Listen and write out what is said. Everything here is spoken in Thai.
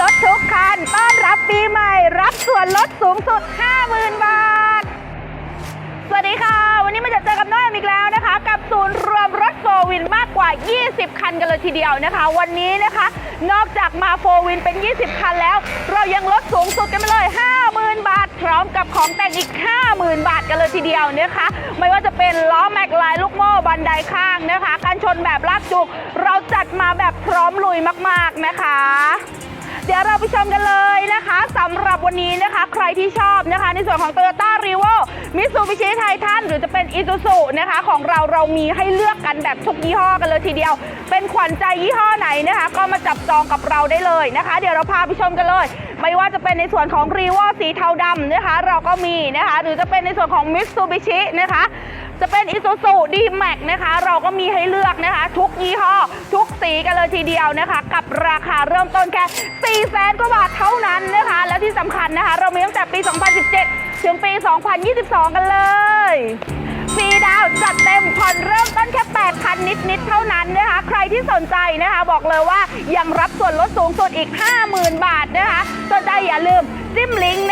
รถทุกคันต้อนรับปีใหม่ รับส่วนลดสูงสุด 50,000 บาท สวัสดีค่ะ วันนี้มาเจอกับน้อยอมอีกแล้วนะคะ กับศูนย์รวมรถโฟวินมากกว่า 20 คันกันเลยทีเดียวนะคะ วันนี้นะคะ นอกจากมาโฟวินเป็น 20 คันแล้ว เรายังลดสูงสุดกันไปเลย 50,000 บาท พร้อมกับของแต่งอีก 50,000 บาทกันเลยทีเดียวนะคะ ไม่ว่าจะเป็นล้อแม็กลายลูกโม่บันไดข้างนะคะการชนแบบลากจุกเราจัดมาแบบพร้อมลุยมาก ๆนะคะ ดี๋ยวเราไปชมกันเลยนะคะสำหรับวันนี้นะคะใครที่ชอบนะคะ ในส่วนของ Toyota r e v o Mitsubishi Titan หรือจะเป็น Isuzu นะคะ ของเราเรามีให้เลือกกันแบบทุกยี่ห้อกันเลยทีเดียว เป็นขวัญใจยี่ห้อไหนนะคะ ก็มาจับจองกับเราได้เลยนะคะ เดี๋ยวเราพาไปชมกันเลย ไม่ว่าจะเป็นในส่วนของ r e v o สีเทาดำนะคะ เราก็มีนะคะ หรือจะเป็นในส่วนของ Mitsubishi นะคะ จะเป็น Isuzu D-Max นะคะ เราก็มีให้เลือกนะคะ ทุกยี่ห้อ สีกันเลยทีเดียวนะคะ กับราคาเริ่มต้นแค่4แสนกว่าบาทเท่านั้นนะคะ และที่สำคัญนะคะ เรามีตั้งแต่ปี 2017 ถึงปี 2022 กันเลยฟรีดาวน์จัดเต็มผ่อนเริ่มต้นแค่8,000นิด ๆ เท่านั้นนะคะ ใครที่สนใจนะคะ บอกเลยว่ายังรับส่วนลดสูงสุดอีก 50,000 บาทนะคะ สนใจอย่าลืมจิ้มลิงก์น